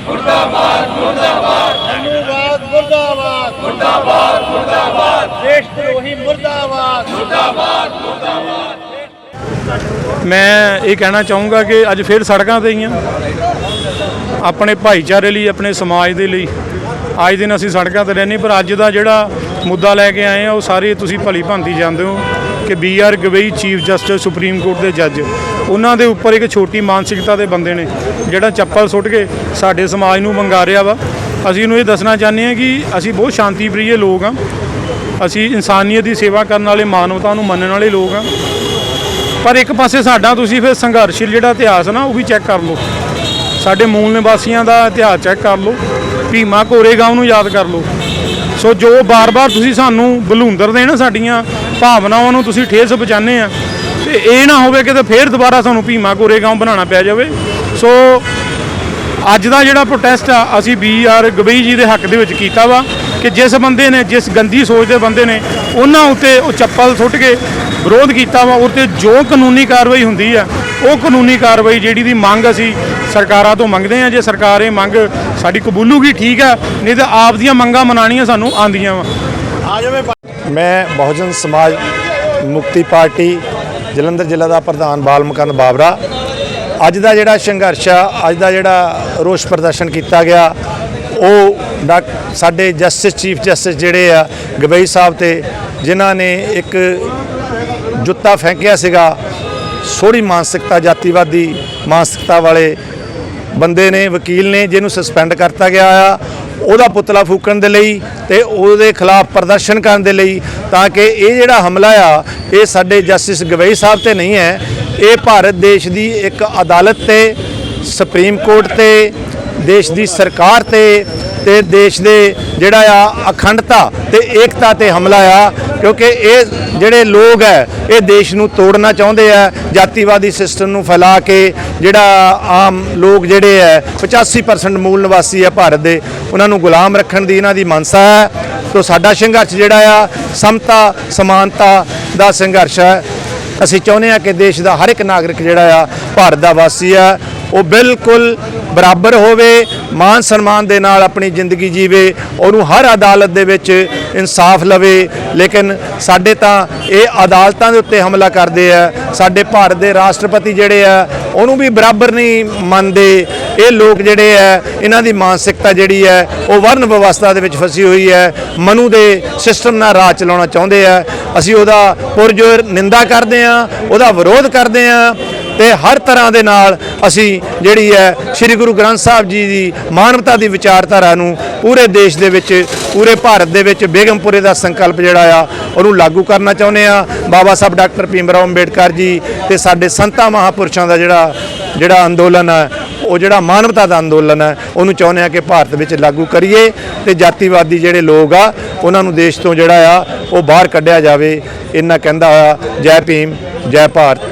ਮੁਰਦਾਬਾਦ ਮੁਰਦਾਬਾਦ। ਅਨੂਵਾਦ ਮੁਰਦਾਬਾਦ ਮੁਰਦਾਬਾਦ। ਮੁਰਦਾਬਾਦ ਦੇਸ਼ ਧਰੋਹੀ ਮੁਰਦਾਬਾਦ। ਮੈਂ ਇਹ ਕਹਿਣਾ ਚਾਹੂੰਗਾ ਕਿ ਅੱਜ ਫਿਰ ਸੜਕਾਂ ਤੇ ਹੀ ਆ। ਆਪਣੇ ਭਾਈਚਾਰੇ ਲਈ ਆਪਣੇ ਸਮਾਜ ਦੇ ਲਈ। ਅੱਜ ਦਿਨ ਅਸੀਂ ਸੜਕਾਂ ਤੇ ਰਹਿੰਦੇ ਪਰ ਅੱਜ ਦਾ ਜਿਹੜਾ ਮੁੱਦਾ ਲੈ ਕੇ ਆਏ ਆ ਉਹ ਸਾਰੇ ਤੁਸੀਂ ਭਲੀ ਭਾਂਤੀ ਜਾਣਦੇ ਹੋ। ਕਿ B R Gavai chief justice supreme court ਦੇ ਜੱਜ, ਉਹਨਾਂ ਦੇ ਉੱਪਰ ਇੱਕ ਛੋਟੀ ਮਾਨਸਿਕਤਾ ਦੇ ਬੰਦੇ ਨੇ, ਜਿਹੜਾ ਚੱਪਲ ਸੁੱਟ ਕੇ ਸਾਡੇ ਸਮਾਜ ਨੂੰ ਵੰਗਾਰਿਆ ਵਾ। ਅਸੀਂ ਇਹਨੂੰ ਇਹ ਦੱਸਣਾ ਚਾਹੁੰਦੇ ਹਾਂ ਕਿ ਅਸੀਂ ਬਹੁਤ ਸ਼ਾਂਤੀ ਪ੍ਰਿਯ ਲੋਕ ਆ ਅਸੀਂ ਇਨਸਾਨੀਅਤ ਦੀ ਸੇਵਾ ਕਰਨ ਵਾਲੇ ਮਾਨਵਤਾ ਨੂੰ ਮੰਨਣ ਵਾਲੇ ਲੋਕ ਆ ਪਰ ਇੱਕ ਪਾਸੇ ਸਾਡਾ ਤੁਸੀਂ ਫਿਰ ਸੰਘਰਸ਼ੀਲ ਜਿਹੜਾ ਇਤਿਹਾਸ ਨਾ, ਉਹ ਵੀ ਚੈੱਕ ਕਰ ਲਓ। ਸਾਡੇ ਮੂਲ ਨਿਵਾਸੀਆਂ ਦਾ ਇਤਿਹਾਸ ਚੈੱਕ ਕਰ ਲਓ। ਭੀਮਾ ਕੋਰੇਗਾਂਵ ਨੂੰ ਯਾਦ ਕਰ ਲਓ। ਸੋ ਜੋ ਬਾਰ-ਬਾਰ ਤੁਸੀਂ ਸਾਨੂੰ ਬਲੂੰਦਰ ਦੇ ਨਾ ਸਾਡੀਆਂ ਭਾਵਨਾਵਾਂ ਨੂੰ ਤੁਸੀਂ ਠੇਸ ਪਹੁੰਚਾਉਂਦੇ ਆ, ਤੇ ਇਹ ਨਾ ਹੋਵੇ ਕਿ ਤੇ ਫੇਰ ਦੁਬਾਰਾ ਸਾਨੂੰ ਭੀਮਾ ਕੋਰੇ ਗਾਉਂ ਬਣਾਉਣਾ ਪੈ ਜਾਵੇ। ਸੋ ਅੱਜ ਦਾ ਜਿਹੜਾ ਪ੍ਰੋਟੈਸਟ ਆ, ਅਸੀਂ ਬੀ ਆਰ ਗਬਈ ਜੀ ਦੇ ਹੱਕ ਦੇ ਵਿੱਚ ਕੀਤਾ ਵਾ ਕਿ ਜਿਸ ਬੰਦੇ ਨੇ, ਜਿਸ ਗੰਦੀ ਸੋਚ ਦੇ ਬੰਦੇ ਨੇ, ਉਹਨਾਂ ਉੱਤੇ ਉਹ ਚੱਪਲ ਸੁੱਟ ਕੇ ਵਿਰੋਧ ਕੀਤਾ ਵਾ ਉੱਤੇ ਜੋ ਕਾਨੂੰਨੀ ਕਾਰਵਾਈ ਹੁੰਦੀ ਆ, ਉਹ ਕਾਨੂੰਨੀ ਕਾਰਵਾਈ ਜਿਹੜੀ ਦੀ ਮੰਗ ਅਸੀਂ ਸਰਕਾਰਾਂ ਤੋਂ ਮੰਗਦੇ ਆ, ਜੇ ਸਰਕਾਰ ਇਹ ਮੰਗ ਸਾਡੀ ਕਬੂਲੂਗੀ, ਠੀਕ ਆ, ਨਹੀਂ ਤਾਂ ਆਪ ਦੀਆਂ ਮੰਗਾਂ ਮਨਾਣੀਆਂ ਸਾਨੂੰ ਆਂਦੀਆਂ ਵਾ। ਆ ਜਾਵੇ ਮੈਂ ਬਹੁਜਨ ਸਮਾਜ ਮੁਕਤੀ ਪਾਰਟੀ, ਜਲੰਧਰ ਜ਼ਿਲ੍ਹਾ ਦਾ ਪ੍ਰਧਾਨ ਬਾਲਮਕੰਦ ਬਾਬਰਾ ਅੱਜ ਦਾ ਜਿਹੜਾ ਸੰਘਰਸ਼ ਆ, ਅੱਜ ਦਾ ਜਿਹੜਾ ਰੋਸ ਪ੍ਰਦਰਸ਼ਨ ਕੀਤਾ ਗਿਆ, ਉਹ ਡਾਕ, ਸਾਡੇ ਜਸਟਿਸ, ਚੀਫ ਜਸਟਿਸ ਜਿਹੜੇ ਆ, ਗਵਈ ਸਾਹਿਬ ਤੇ ਜਿਨ੍ਹਾਂ ਨੇ ਇੱਕ ਜੁੱਤਾ ਫੈਂਕਿਆ ਸੀਗਾ, ਸੋਹਣੀ ਮਾਨਸਿਕਤਾ, ਜਾਤੀਵਾਦੀ ਮਾਨਸਿਕਤਾ ਵਾਲੇ ਬੰਦੇ ਨੇ, ਵਕੀਲ ਨੇ, ਜਿਹਨੂੰ ਸਸਪੈਂਡ ਕਰਤਾ ਗਿਆ ਆ, ਉਹਦਾ ਪੁਤਲਾ ਫੂਕਣ ਦੇ ਲਈ ਤੇ ਉਹਦੇ ਖਿਲਾਫ ਪ੍ਰਦਰਸ਼ਨ ਕਰਨ ਦੇ ਲਈ, ਤਾਂ ਕਿ ਇਹ ਜਿਹੜਾ ਹਮਲਾ ਆ, ਇਹ ਸਾਡੇ ਜਸਟਿਸ ਗਵਈ ਸਾਹਿਬ ਤੇ ਨਹੀਂ ਹੈ ਇਹ ਭਾਰਤ ਦੇਸ਼ ਦੀ ਇੱਕ ਅਦਾਲਤ ਤੇ, ਸੁਪਰੀਮ ਕੋਰਟ ਤੇ, ਦੇਸ਼ ਦੀ ਸਰਕਾਰ ਤੇ ਤੇ ਦੇਸ਼ ਦੇ ਜਿਹੜਾ ਆ ਅਖੰਡਤਾ ਤੇ ਏਕਤਾ ਤੇ ਹਮਲਾ ਆ, ਕਿਉਂਕਿ ਇਹ ਜਿਹੜੇ ਲੋਕ ਹੈ, ਇਹ ਦੇਸ਼ ਨੂੰ ਤੋੜਨਾ ਚਾਹੁੰਦੇ ਆ, ਜਾਤੀਵਾਦੀ ਸਿਸਟਮ ਨੂੰ ਫੈਲਾ ਕੇ ਜਿਹੜਾ ਆਮ ਲੋਕ ਜਿਹੜੇ ਹੈ 85% ਮੂਲ ਨਿਵਾਸੀ ਹੈ ਭਾਰਤ ਦੇ, ਉਹਨਾਂ ਨੂੰ ਗੁਲਾਮ ਰੱਖਣ ਦੀ ਇਹਨਾਂ ਦੀ ਮਨਸਾ ਹੈ। ਸੋ ਸਾਡਾ ਸੰਘਰਸ਼ ਜਿਹੜਾ ਆ, ਸਮਤਾ, ਸਮਾਨਤਾ ਦਾ ਸੰਘਰਸ਼ ਹੈ। ਅਸੀਂ ਚਾਹੁੰਦੇ ਹਾਂ ਕਿ ਦੇਸ਼ ਦਾ ਹਰ ਇੱਕ ਨਾਗਰਿਕ ਜਿਹੜਾ ਆ ਭਾਰਤ ਦਾ ਵਾਸੀ ਆ, ਉਹ ਬਿਲਕੁਲ ਬਰਾਬਰ ਹੋਵੇ, ਮਾਨ ਸਨਮਾਨ ਦੇ ਨਾਲ ਆਪਣੀ ਜ਼ਿੰਦਗੀ ਜੀਵੇ, ਉਹਨੂੰ ਹਰ ਅਦਾਲਤ ਦੇ ਵਿੱਚ ਇਨਸਾਫ ਲਵੇ। ਲੇਕਿਨ ਸਾਡੇ ਤਾਂ ਇਹ ਅਦਾਲਤਾਂ ਦੇ ਉੱਤੇ ਹਮਲਾ ਕਰਦੇ ਆ, ਸਾਡੇ ਭਾਰਤ ਦੇ ਰਾਸ਼ਟਰਪਤੀ ਜਿਹੜੇ ਆ ਉਹਨੂੰ ਵੀ ਬਰਾਬਰ ਨਹੀਂ ਮੰਨਦੇ। ਇਹ ਲੋਕ ਜਿਹੜੇ ਆ ਇਹਨਾਂ ਦੀ ਮਾਨਸਿਕਤਾ ਜਿਹੜੀ ਹੈ ਉਹ ਵਰਨ ਵਿਵਸਥਾ ਦੇ ਵਿੱਚ ਫਸੀ ਹੋਈ ਹੈ ਮਨੂ ਦੇ ਸਿਸਟਮ ਨਾਲ ਰਾਜ ਚਲਾਉਣਾ ਚਾਹੁੰਦੇ ਆ ਅਸੀਂ ਉਹਦਾ ਪੁਰਜੋਰ ਨਿੰਦਾ ਕਰਦੇ ਆ, ਉਹਦਾ ਵਿਰੋਧ ਕਰਦੇ ਆ। ਤੇ ਹਰ ਤਰ੍ਹਾਂ ਦੇ ਨਾਲ ਅਸੀਂ ਜਿਹੜੀ ਹੈ ਸ੍ਰੀ ਗੁਰੂ ਗ੍ਰੰਥ ਸਾਹਿਬ ਜੀ ਦੀ ਮਾਨਵਤਾ ਦੀ ਵਿਚਾਰਧਾਰਾ ਨੂੰ ਪੂਰੇ ਦੇਸ਼ ਦੇ ਵਿੱਚ, ਪੂਰੇ ਭਾਰਤ ਦੇ ਵਿੱਚ, ਬੇਗਮਪੁਰੇ ਦਾ ਸੰਕਲਪ ਜਿਹੜਾ ਆ, ਉਹਨੂੰ ਲਾਗੂ ਕਰਨਾ ਚਾਹੁੰਦੇ ਆ। ਬਾਬਾ ਸਾਹਿਬ ਡਾਕਟਰ ਭੀਮਰਾਓ ਅੰਬੇਡਕਰ ਜੀ ਤੇ ਸਾਡੇ ਸੰਤਾਂ ਮਹਾਪੁਰਸ਼ਾਂ ਦਾ ਜਿਹੜਾ ਜਿਹੜਾ ਅੰਦੋਲਨ ਹੈ ਉਹ ਜਿਹੜਾ ਮਾਨਵਤਾ ਦਾ ਅੰਦੋਲਨ ਹੈ ਉਹਨੂੰ ਚਾਹੁੰਦੇ ਆ ਕਿ ਭਾਰਤ ਵਿੱਚ ਲਾਗੂ ਕਰੀਏ ਤੇ ਜਾਤੀਵਾਦੀ ਜਿਹੜੇ ਲੋਕ ਆ, ਉਹਨਾਂ ਨੂੰ ਦੇਸ਼ ਤੋਂ ਜਿਹੜਾ ਆ, ਉਹ ਬਾਹਰ ਕੱਢਿਆ ਜਾਵੇ। ਇੰਨਾ ਕਹਿੰਦਾ ਹੋਇਆ ਜੈ ਭੀਮ, ਜੈ ਭਾਰਤ।